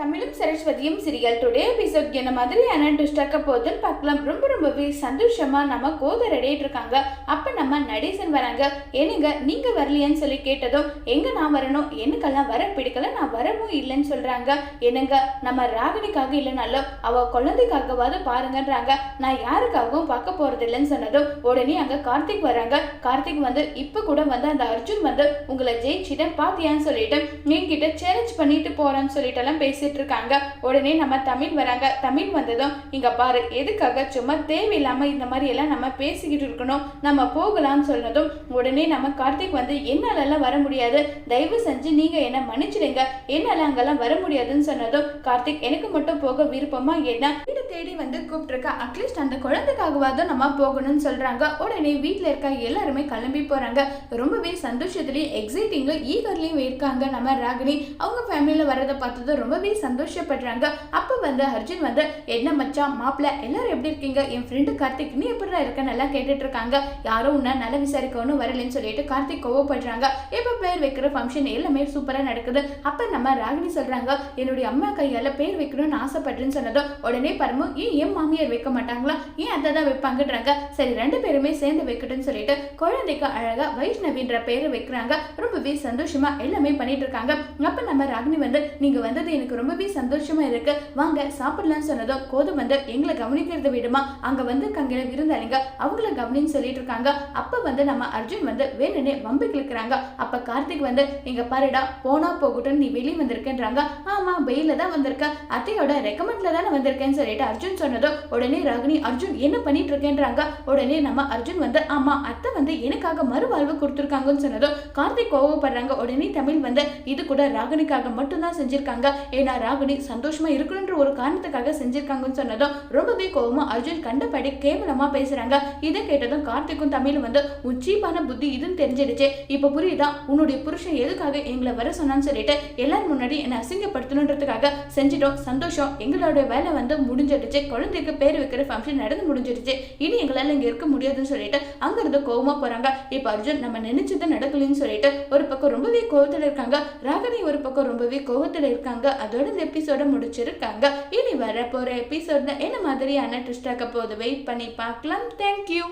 தமிழும் சரஸ்வதியும் serial today episode என்ன மாதிரியான ட்விஸ்ட் ஆக்க பார்க்கலாம். ரொம்ப ரொம்பவே சந்தோஷமா நம்ம கோத ரெடியாகிட்டு இருக்காங்க. அப்ப நம்ம நடேசன் வராங்க. என்னங்க நீங்க வரலையான்னு சொல்லி கேட்டதும் எங்க நான் வரணும்? எனக்கெல்லாம் வர பிடிக்கல? நான் வரவும் இல்லைன்னு சொல்றாங்க. என்னங்க நம்ம ராகினிக்காக இல்லைனாலும் அவ குழந்தைக்காகவாவது பாருங்கன்றாங்க. நான் யாருக்காகவும் பார்க்க போறது இல்லைன்னு சொன்னதும் உடனே அங்க கார்த்திக் வராங்க. கார்த்திக் வந்து இப்ப கூட வந்து அந்த அர்ஜுன் வந்து உங்களை ஜெயிச்சிட்ட பாத்தியான்னு சொல்லிட்டு என்கிட்ட சேலஞ்ச் பண்ணிட்டு போறேன்னு சொல்லிட்டு எல்லாம் பேசிட்டு இருக்காங்க உடனே நம்ம தமிழ் வராங்க. தமிழ் வந்ததும் இங்க பாரு எதுக்காக சும்மா தேவையில்லாம இந்த மாதிரி எல்லாம் நம்ம பேசிக்கிட்டு இருக்கணும்? நம்ம போகலாம்னு சொன்னதும் உடனே நம்ம கார்த்திக் வந்து என்னால எல்லாம் வர முடியாது. தயவு செஞ்சு நீங்க என்ன மன்னிச்சிடுங்க. என்னால அங்கெல்லாம் வர முடியாதுன்னு சொன்னதும் கார்த்திக் எனக்கு மட்டும் போக விருப்பமா என்ன? வீடு தேடி வந்து கூப்பிட்டுருக்க அட்லீஸ்ட் அந்த குழந்தைக்காகவாவது நம்ம போகணும்னு சொல்றாங்க. உடனே வீட்டில் இருக்க எல்லாருமே கிளம்பி போறாங்க. ரொம்பவே சந்தோஷத்துலயும் எக்ஸைட்டிங்கும் ஈகர்லயும் இருக்காங்க நம்ம ராகினி. அவங்க ஃபேமிலியில வரதை பார்த்ததும் ரொம்பவே சந்தோஷப்படுறாங்க. அப்ப வந்து அர்ஜுன் வந்து என்ன மச்சான் மாப்பிள்ள எல்லாரும் எப்படி இருக்கீங்க? என் ஃப்ரெண்டு கார்த்திக் நீ எப்படி இருக்க? நல்லா கேட்டுட்டு இருக்காங்க யாரும் உன்ன நல்ல விசாரிக்கணும் வரலன்னு சொல்லிட்டு கார்த்திக் கோவப்படுறாங்க. இப்ப பேர் வைக்கிற ஃபங்க்ஷன் எல்லாமே சூப்பரா நடக்குது. அப்ப நம்ம ராகினி சொல்றாங்க என்னுடைய அம்மா கையால பேர் வைக்கணும்னு ஆசைப்படுறேன்னு சொன்னதும் உடனே பரமு ஏன் என் மாமியார் வைக்க மாட்டாங்களா? ஏன் அதை தான் வைப்பாங்கன்றாங்க. சரி ரெண்டு பேருமே சேர்ந்து வைக்கட்டும்னு சொல்லிட்டு குழந்தைக்கு அழகா வைஷ்ணவின்ற பேரை வைக்கிறாங்க. ரொம்பவே சந்தோஷமா எல்லாமே பண்ணிட்டு இருக்காங்க அப்ப நம்ம ராகினி வந்து நீங்க வந்தது எனக்கு ரொம்பவே சந்தோஷமா இருக்கு. வாங்க சாப்பிடலாம்னு சொன்னதும் கோது வந்து எங்களை கவனிக்கிறது விடுமா அங்க வந்து கங்கின விருந்தாளிங்க அவங்கள கவனின்னு சொல்லிட்டு இருக்காங்க. அப்ப வந்து நம்ம அர்ஜுன் வந்து வேணுனே வம்பு கிழக்குறாங்க அப்ப கார்த்திக் வந்து இங்க பாருடா போனா போகட்டும் நீ வெளியே வந்திருக்கேன்றாங்க. ஆமா வெயில தான் வந்திருக்க. அத்தையோட ரெக்கமெண்ட்ல தானே வந்திருக்கேன்னு சொல்லிட்டு அர்ஜுன் சொன்னதும் உடனே ராகினி அர்ஜுன் என்ன பண்ணிட்டு இருக்கேன்றாங்க? உடனே நம்ம அர்ஜுன் வந்து ஆமா அத்தை வந்து எனக்காக மறுவாழ்வு கொடுத்துருக்காங்கன்னு சொன்னதும் கார்த்திக் கோவப்படுறாங்க. உடனே தமிழ் வந்து இது கூட ராகினிக்காக மட்டும்தான் செஞ்சிருக்காங்க. ஏன்னா ராகினி சந்தோஷமா இருக்கணுன்ற ஒரு காரணத்துக்காக செஞ்சிருக்காங்கன்னு சொன்னதும் ரொம்பவே கோவமா அர்ஜுன் கண்டபடி கேவலமா பேசுறாங்க. இதை கேட்டதும் கார்த்திக்கும் தமிழும் வந்து உச்சீப்பான புத்தி இதுன்னு தெரிஞ்சிடுச்சு. இப்ப புரியுதா? உன்னுடைய புருஷன் எதுக்காக எங்களை வர சொன்னான்னு சொல்லிட்டு எல்லாரும் முன்னாடி என்னை அசிங்கப்படுத்தணுன்றதுக்காக செஞ்சிட்டோம். சந்தோஷம். எங்களோட வேலை வந்து முடிஞ்சிடுச்சு. குழந்தைக்கு பேர் வைக்கிற ஃபங்க்ஷன் நடந்து முடிஞ்சிடுச்சு. இனி எங்களால இங்க இருக்க முடியாதுன்னு சொல்லிட்டு அங்கிருந்து கோவமா போறாங்க. இப்ப அர்ஜுன் நம்ம நினைச்சது நடக்கலன்னு சொல்லிட்டு ஒரு பக்கம் ரொம்பவே கோவத்துல இருக்காங்க. ராகினி ஒரு பக்கம் ரொம்பவே கோவத்துல இருக்காங்க. அது அதோட இந்த எபிசோட முடிச்சிருக்காங்க. இனி வரப்போகிற போற எபிசோட்ல என்ன மாதிரியான ட்விஸ்ட் போது போகுது? வெயிட் பண்ணி பார்க்கலாம். தேங்க்யூ